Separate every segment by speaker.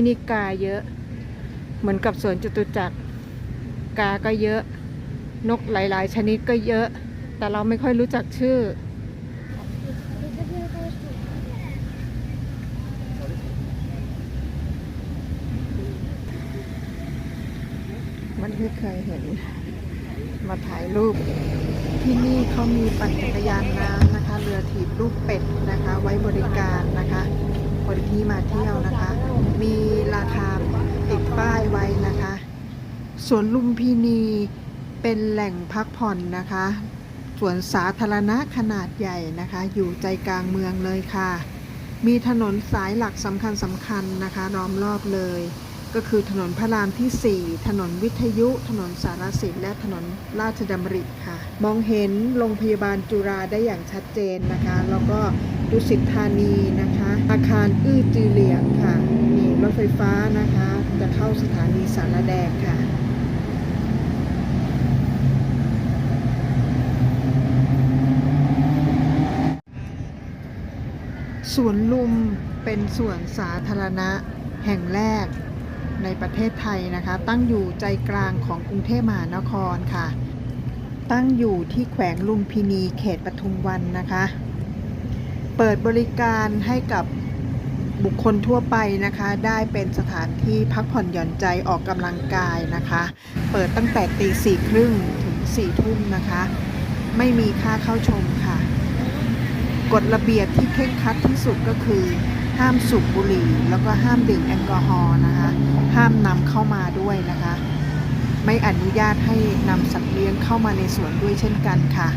Speaker 1: ที่นี่กาเยอะ เหมือนกับสวนจตุจักร กาก็เยอะ นกหลาย ๆ ชนิดก็เยอะ แต่เราไม่ค่อยรู้จักชื่อ มันไม่เคยเห็น มาถ่ายรูป ที่นี่เขามีปั่นจักรยานน้ำนะคะ เรือถีบลูกเป็ดนะคะ ไว้บริการนะคะคนที่มาเที่ยวนะคะ มีราคาติดป้ายไว้นะคะสวนลุมพินีเป็นแหล่งพักผ่อนนะคะสวนสาธารณะขนาดใหญ่นะคะ อยู่ใจกลางเมืองเลยค่ะ มีถนนสายหลักสำคัญสำคัญนะคะล้อมรอบเลย ก็คือถนนพระรามที่ 4 ถนนวิทยุ ถนนสารสินและถนนราชดำริค่ะ มองเห็นโรงพยาบาลจุฬาได้อย่างชัดเจนนะคะ แล้วก็ ดุสิตธานีนะคะ อาคารอื้อจือเหลียงค่ะ มีรถไฟฟ้านะคะ จะเข้าสถานีสารแดงค่ะสวนลุมเป็นสวนสาธารณะแห่งแรกในประเทศไทยนะคะ ตั้งอยู่ใจกลางของกรุงเทพมหานครค่ะ ตั้งอยู่ที่แขวงลุมพินีเขตปทุมวันนะคะ เปิดบริการให้กับบุคคลทั่วไปนะคะ ได้เป็นสถานที่พักผ่อนหย่อนใจออกกำลังกายนะคะ เปิดตั้งแต่ตีสี่ครึ่งถึงสี่ทุ่มนะคะ ไม่มีค่าเข้าชมค่ะ กฎระเบียบที่เคร่งครัดที่สุดก็คือ ห้ามสูบบุหรี่ แล้วก็ห้ามดื่มแอลกอฮอล์นะคะ ห้ามนำเข้ามาด้วยนะคะ ไม่อนุญาตให้นำสัตว์เลี้ยงเข้ามาในสวนด้วยเช่นกันค่ะ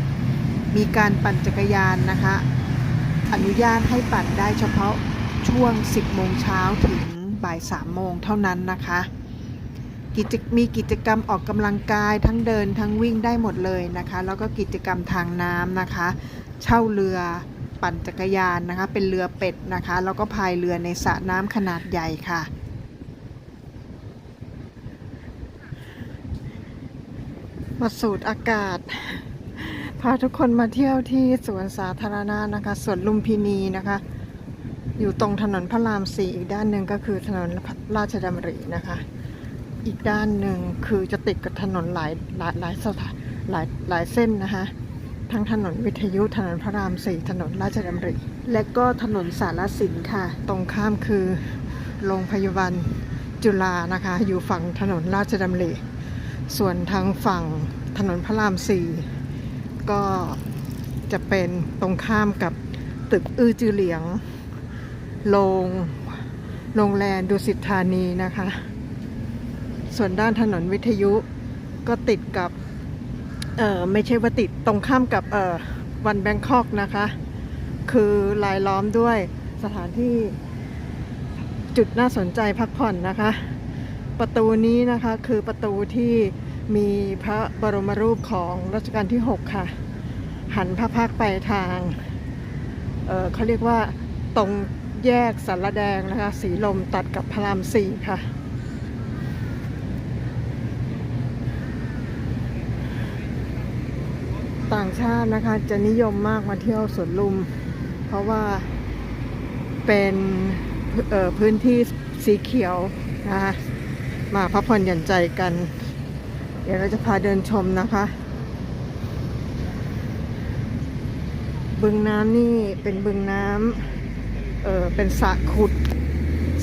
Speaker 1: มีการปั่นจักรยานนะคะ อนุญาตให้ปั่นได้เฉพาะช่วง 10 โมงเช้าถึงบ่าย 3 โมงเท่านั้นนะคะ กิจมีกิจกรรมออกกำลังกายทั้งเดินทั้งวิ่งได้หมดเลยนะคะ แล้วก็กิจกรรมทางน้ำนะคะ เช่าเรือปั่นจักรยานนะคะ เป็นเรือเป็ดนะคะ แล้วก็พายเรือในสระน้ำขนาดใหญ่ค่ะมาสูดอากาศ พาทุกคนมาเที่ยวที่สวนสาธารณะนะคะสวนลุมพินีนะคะ อยู่ตรงถนนพระรามสี่อีกด้านหนึ่งก็คือถนนราชดำรินะคะ อีกด้านหนึ่งคือจะติดกับถนนหลายหลายหลายสถานหลายหลายเส้นนะคะทั้งถนนวิทยุถนนพระรามสี่ถนนราชดำริ และก็ถนนสารสินค่ะ ตรงข้ามคือโรงพยาบาลจุฬานะคะ อยู่ฝั่งถนนราชดำริ ส่วนทางฝั่งถนนพระรามสี่ ก็จะเป็นตรงข้ามกับตึกอื้อจือเหลียงโรงโรงแรมดุสิตธานีนะคะ ส่วนด้านถนนวิทยุก็ติดกับ เออไม่ใช่ว่าติดตรงข้ามกับ เออวันแบงคอกนะคะ คือลายล้อมด้วยสถานที่จุดน่าสนใจพักผ่อนนะคะ ประตูนี้นะคะคือประตูที่ มีพระบรมรูปของรัชกาลที่ 6 ค่ะ หันพระพักไปทางเเขาเรียกว่าตรงแยกสารแดงนะคะ สีลมตัดกับพระรามสี่ค่ะ ต่างชาตินะคะจะนิยมมากมาเที่ยวสวนลุม เพราะว่าเป็นพื้นที่สีเขียวนะคะมาพักผ่อนหย่อนใจกัน เดี๋ยวเราจะพาเดินชมนะคะ บึงน้ำนี่เป็นบึงน้ำเออเป็นสระขุด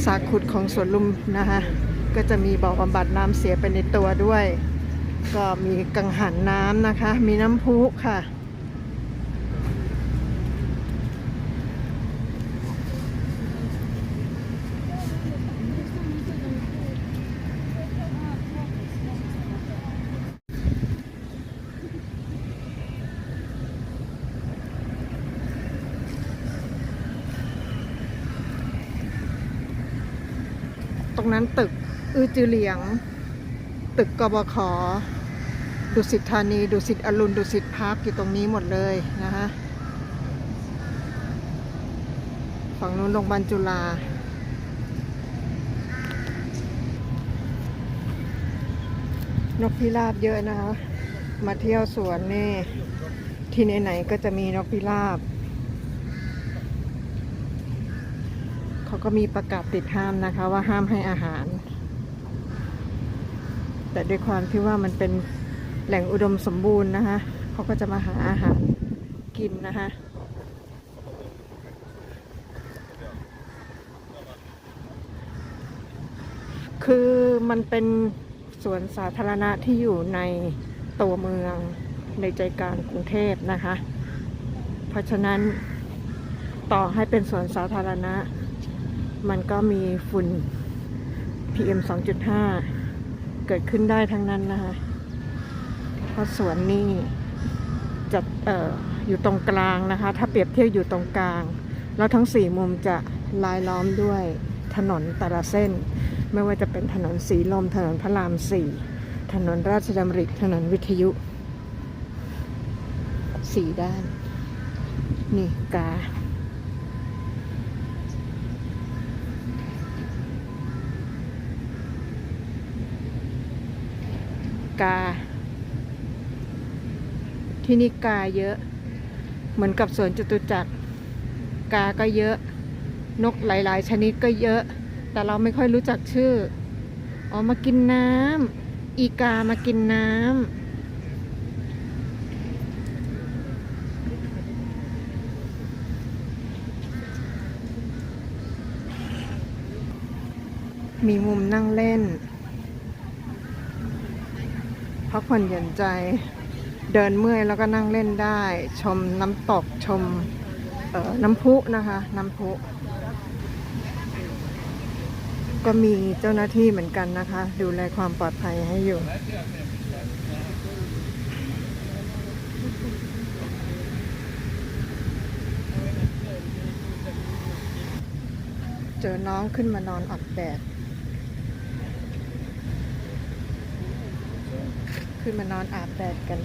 Speaker 1: สระขุดของสวนลุมนะคะ ก็จะมีบ่อบำบัดน้ำเสียไปในตัวด้วย ก็มีกังหันน้ำนะคะ มีน้ำพุค่ะ นั้นตึกอือจือเหลียง ตึกกบขดุสิตธานี ดุสิตอรุณ ดุสิตพาร์คอยู่ตรงนี้หมดเลยนะคะฝั่งนู้นโรงพยาบาลจุฬานกพิราบเยอะนะคะ มาเที่ยวสวนนี่ ที่ไหนๆก็จะมีนกพิราบ เขาก็มีประกาศติดห้ามนะคะว่าห้ามให้อาหาร แต่ด้วยความที่ว่ามันเป็นแหล่งอุดมสมบูรณ์นะคะเขาก็จะมาหาอาหารกินนะคะคือมันเป็นสวนสาธารณะที่อยู่ในตัวเมืองในใจกลางกรุงเทพนะคะ เพราะฉะนั้นต่อให้เป็นสวนสาธารณะ มันก็มีฝุ่น PM 2.5 เกิดขึ้นได้ทั้งนั้นนะคะเพราะสวนนี่จะเอ่ออยู่ตรงกลางนะคะ ถ้าเปรียบเทียบอยู่ตรงกลาง แล้วทั้งสี่มุมจะลายล้อมด้วยถนนแต่ละเส้น ไม่ว่าจะเป็นถนนสีลม ถนนพระรามสี่ถนนราชดำริถนนวิทยุสี่ด้าน นี่กา กา ที่นี่กาเยอะ เหมือนกับสวนจตุจักร กาก็เยอะ นกหลาย ๆ ชนิดก็เยอะ แต่เราไม่ค่อยรู้จักชื่อ อ๋อ มากินน้ำ อีกามากินน้ำมีมุมนั่งเล่น พักผ่อนหย่อนใจ เดินเมื่อยแล้วก็นั่งเล่นได้ ชมน้ำตกชมน้ำพุนะคะ น้ำพุก็มีเจ้าหน้าที่เหมือนกันนะคะ ดูแลความปลอดภัยให้อยู่ เจอน้องขึ้นมานอนอับแดด ขึ้นมานอนอาบแดดกัน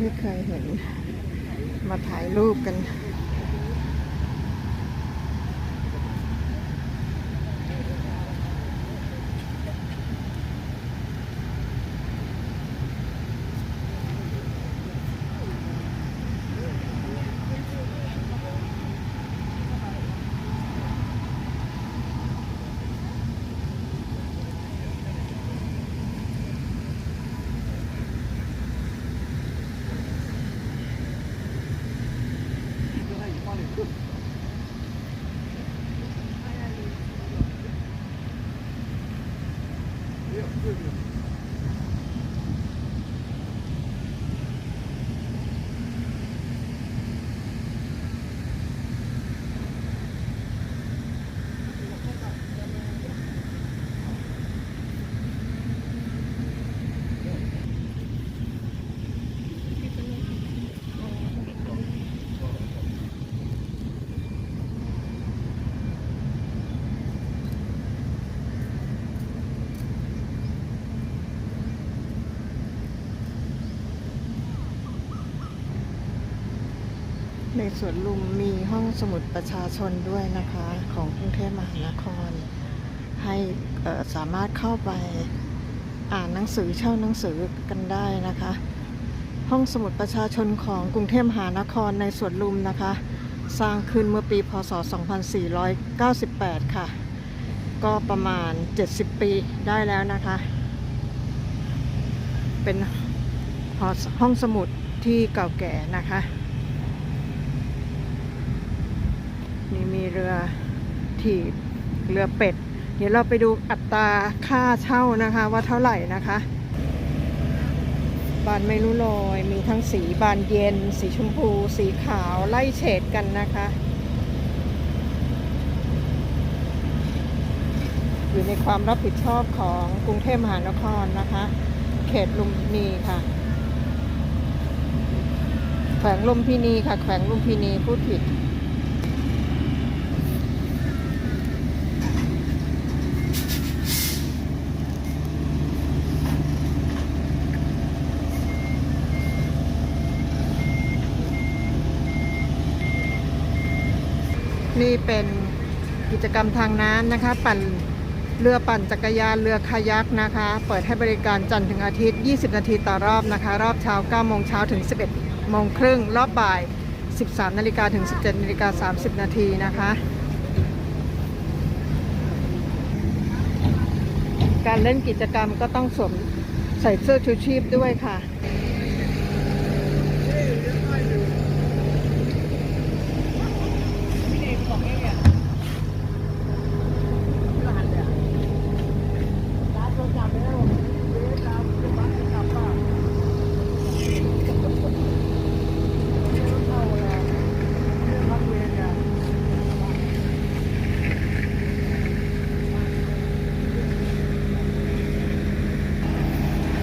Speaker 1: ไม่เคยเห็นมาถ่ายรูปกัน ใน สวนลุมมีห้องสมุดประชาชนด้วยนะคะ ของกรุงเทพมหานคร ให้สามารถเข้าไปอ่านหนังสือเช่าหนังสือกันได้นะคะ ห้องสมุดประชาชนของกรุงเทพมหานครในสวนลุมนะคะ สร้างขึ้นเมื่อปีพศ 2498 ค่ะ ก็ประมาณ 70 ปีได้แล้วนะคะ เป็นห้องสมุดที่เก่าแก่นะคะ นี่มี เรือถีบเรือเป็ด เดี๋ยวเราไปดูอัตราค่าเช่านะคะว่าเท่าไหร่นะคะ บานไม่รู้ลอย มีทั้งสีบานเย็น สีชมพู สีขาวไล่เฉดกันนะคะอยู่ในความรับผิดชอบของกรุงเทพมหานครนะคะ เขตลุมพินีค่ะ แขวงลุมพินีค่ะ แขวงลุมพินีพูดผิด นี่เป็นกิจกรรมทางน้ำนะคะ ปั่นเรือปั่นจักรยานเรือคายักนะคะ เปิดให้บริการจันทร์ถึงอาทิตย์ 20 นาทีต่อรอบนะคะ รอบเช้า 9 โมงเช้าถึง 11 โมงครึ่ง รอบบ่าย 13 นาฬิกาถึง 17 นาฬิกา 30 นาทีนะคะ การเล่นกิจกรรมก็ต้องสวมใส่เสื้อชูชีพด้วยค่ะ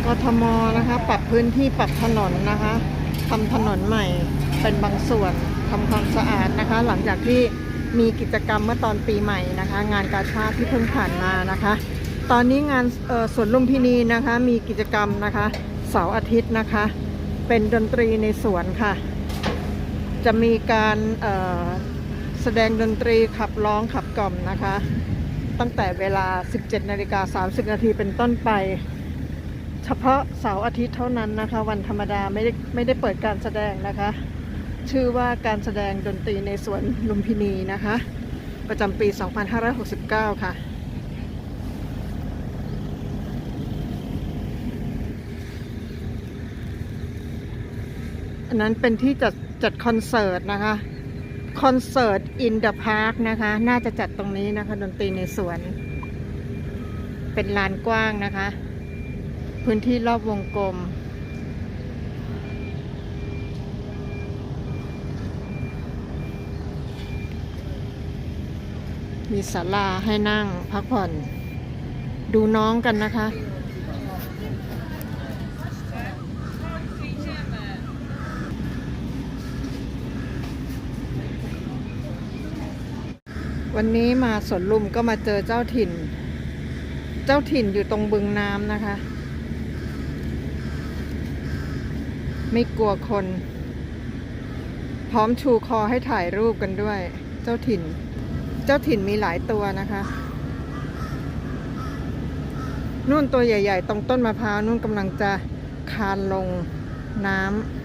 Speaker 1: ก ทมนะคะ ปรับพื้นที่ปรับถนนนะคะทำถนนใหม่เป็นบางส่วนทำความสะอาดนะคะ หลังจากที่มีกิจกรรมเมื่อตอนปีใหม่นะคะ งานกาชาติที่เพิ่งผ่านมานะคะ ตอนนี้งานสวนลุมพินีนะคะ มีกิจกรรมนะคะเสาร์อาทิตย์นะคะ เป็นดนตรีในสวนค่ะ จะมีการแสดงดนตรีขับร้องขับกล่อมนะคะ ตั้งแต่เวลา 17นาฬิกา30นาทีเป็นต้นไป เฉพาะเสาร์อาทิตย์เท่านั้นนะคะ วันธรรมดาไม่ได้ไม่ได้เปิดการแสดงนะคะ ชื่อว่าการแสดงดนตรีในสวนลุมพินีนะคะ ประจำปี 2569 ค่ะอันนั้นเป็นที่จัดจัดคอนเสิร์ตนะคะ คอนเสิร์ตอินเดอะพาร์คนะคะ น่าจะจัดตรงนี้นะคะ ดนตรีในสวน เป็นลานกว้างนะคะ พื้นที่รอบวงกลม มีศาลาให้นั่งพักผ่อน ดูน้องกันนะคะวันนี้มาสวนลุมก็มาเจอเจ้าถิ่น เจ้าถิ่นอยู่ตรงบึงน้ำนะคะ ไม่กลัวคน พร้อมชูคอให้ถ่ายรูปกันด้วย เจ้าถิ่น เจ้าถิ่นมีหลายตัวนะคะนู่นตัวใหญ่ ๆ ตรงต้นมะพร้าวนู่นกำลังจะคานลงน้ำ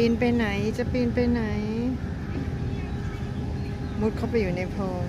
Speaker 1: ปีนไปไหน จะปีนไปไหน มุดเข้าไปอยู่ในโพรง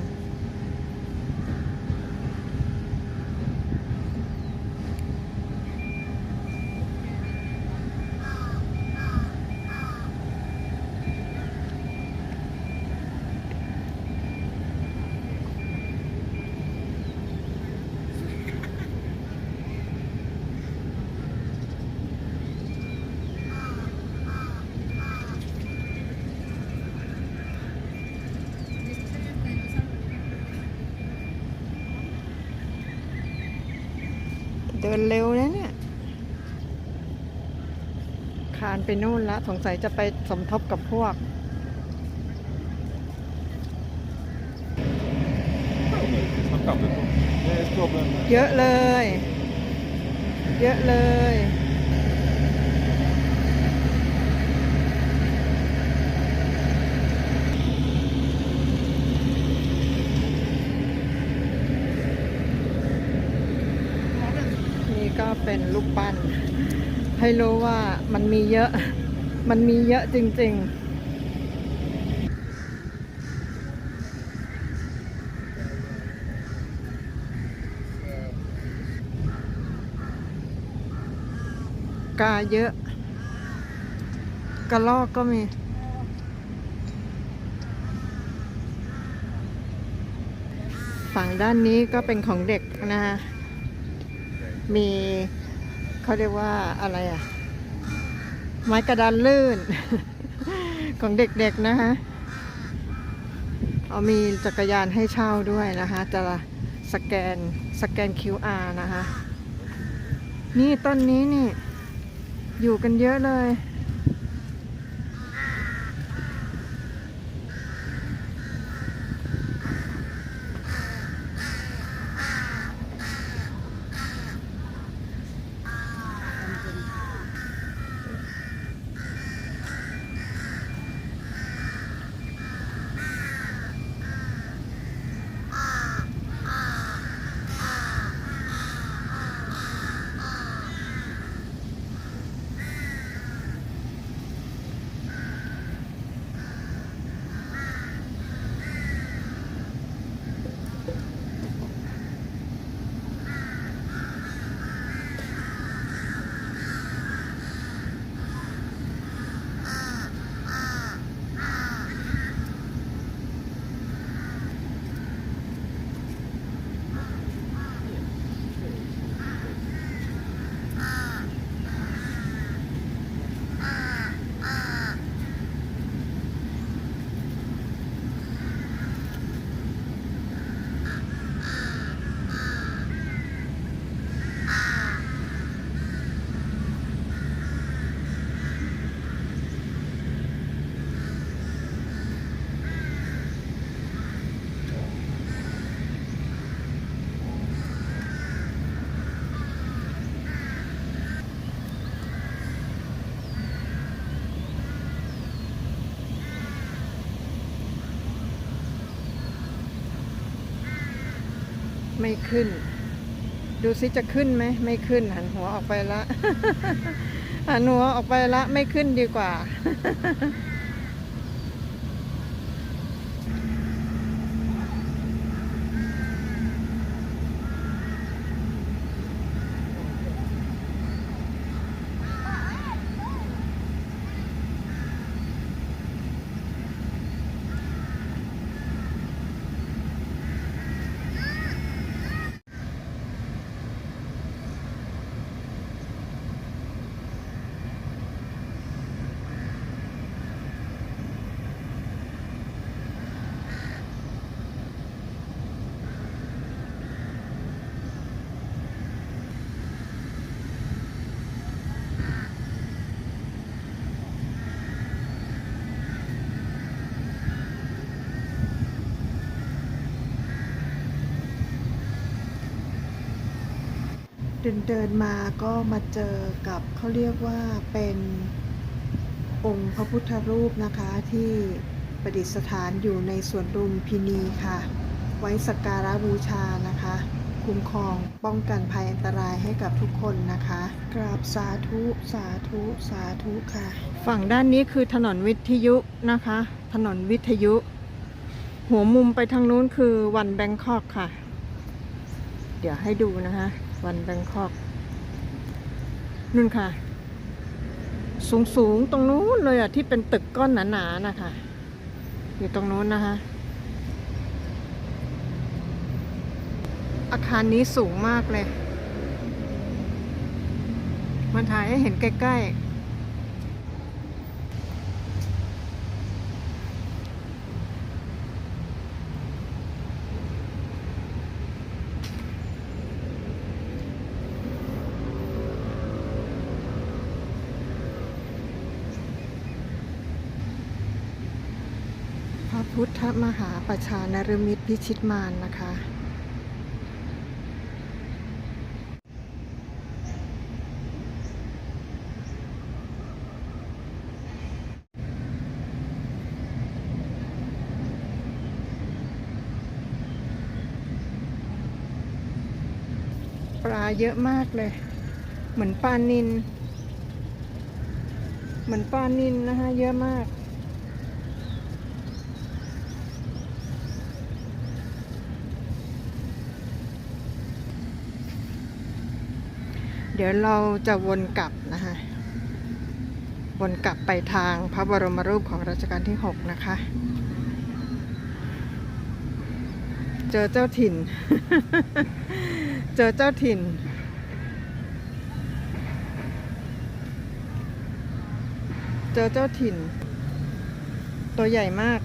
Speaker 1: เดินเร็วนะเนี่ย คานไปนู่นละ สงสัยจะไปสมทบกับพวก
Speaker 2: Snacka med på. Det är problem.
Speaker 1: เยอะเลย เยอะเลย นี่ก็ เป็นรูปปั้น ให้รู้ว่ามันมีเยอะ มันมีเยอะจริง ๆกาเยอะ กระลอกก็มี ฝั่งด้านนี้ก็เป็นของเด็กนะฮะ มีเขาเรียกว่าอะไรอะไม้กระดานลื่น ของเด็กๆนะคะเอามีจักรยานให้เช่าด้วยนะคะ จะสแกนสแกน QR นะคะ นี่ต้นนี้นี่ อยู่กันเยอะเลย ไม่ขึ้น ดูซิจะขึ้นไหมไม่ขึ้นหันหัวออกไปละหันหัวออกไปละไม่ขึ้นดีกว่า เดินเดินมาก็มาเจอกับเขาเรียกว่าเป็นองค์พระพุทธรูปนะคะที่ประดิษฐานอยู่ในสวนลุมพินีค่ะ ไว้สักการะบูชานะคะ คุ้มครองป้องกันภัยอันตรายให้กับทุกคนนะคะ กราบสาธุสาธุสาธุค่ะ ฝั่งด้านนี้คือถนนวิทยุนะคะ ถนนวิทยุ หัวมุมไปทางนู้นคือวันแบงคอกค่ะ เดี๋ยวให้ดูนะคะ วันแบงคอกนู่นค่ะ สูงสูงๆตรงนู้นเลยอะ ที่เป็นตึกก้อนหนาๆนะคะ อยู่ตรงนู้นนะคะ อาคารนี้สูงมากเลย มันถ่ายให้เห็นใกล้ ๆ พุทธมหาประชานรมิตรพิชิตมารนะคะ ปลาเยอะมากเลย เหมือนปลานิน เหมือนปลานินนะคะ เยอะมาก เดี๋ยวเราจะวนกลับนะคะวนกลับไปทางพระบรมรูปของรัชกาลที่ 6 นะคะ เจอเจ้าถิ่น เจอเจ้าถิ่น เจอเจ้าถิ่น ตัวใหญ่มาก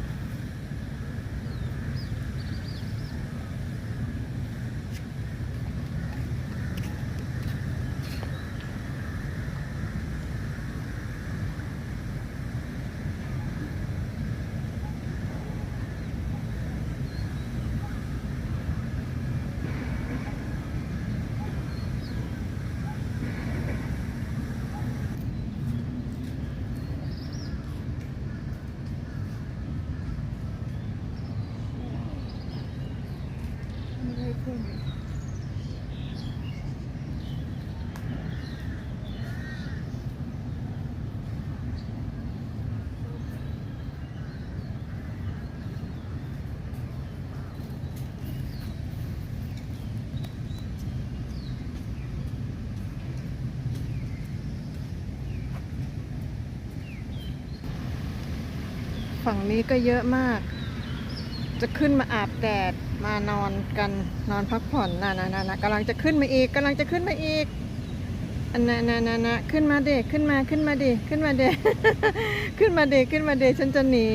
Speaker 1: ฝั่งนี้ก็เยอะมาก จะขึ้นมาอาบแดดมานอนกันนอนพักผ่อนนะนะนะนะกำลังจะขึ้นมาอีกกำลังจะขึ้นมาอีกอันนะนะนะนะขึ้นมาเด็กขึ้นมาขึ้นมาเด็กขึ้นมาเด็กขึ้นมาเด็กขึ้นมาเด็กฉันจะหนี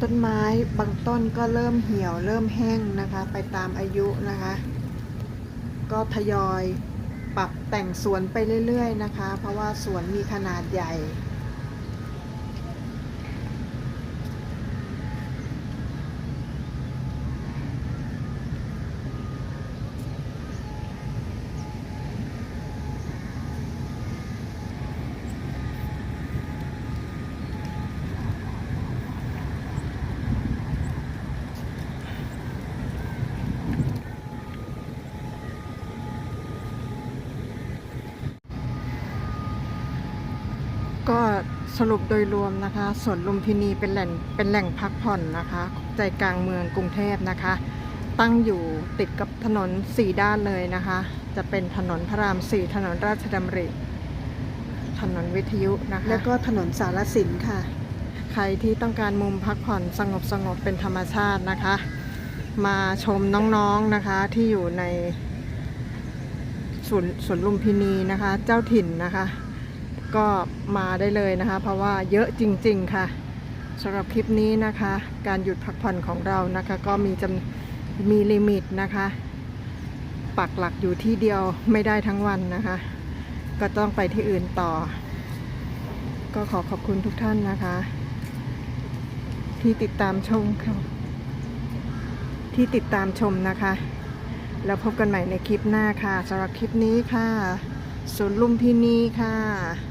Speaker 1: ต้ นไม้บางต้นก็เริ่มเหี่ยวเริ่มแห้งนะคะ ไปตามอายุนะคะ ก็ทยอยปรับแต่งสวนไปเรื่อยๆนะคะ เพราะว่าสวนมีขนาดใหญ่ ก็ส รุปโดยรวมนะคะสวนลุมพินีเป็นแหล่งเป็นแหล่งพักผ่อนนะคะ ใจกลางเมืองกรุงเทพนะคะ ตั้งอยู่ติดกับถนนสี่ด้านเลยนะคะ จะเป็นถนนพระรามสี่ถนนราชดำริ ถนนวิทยุนะคะ แล้วก็ถนนสารสินค่ะ ใครที่ต้องการมุมพักผ่อนสงบสงบๆเป็นธรรมชาตินะคะ มาชมน้องๆนะคะที่อยู่ในสวนสวนลุมพินีนะคะ เจ้าถิ่นนะคะ ก็มาได้เลยนะคะ เพราะว่าเยอะจริง ๆ ค่ะสำหรับคลิปนี้นะคะ การหยุดพักผ่อนของเรานะคะ ก็มีจำมีลิมิตนะคะ ปักหลักอยู่ที่เดียวไม่ได้ทั้งวันนะคะ ก็ต้องไปที่อื่นต่อ ก็ขอขอบคุณทุกท่านนะคะ ที่ติดตามชมค่ะที่ติดตามชมนะคะ แล้วพบกันใหม่ในคลิปหน้าค่ะสำหรับคลิปนี้ค่ะ
Speaker 3: สวนลุมพินีค่ะ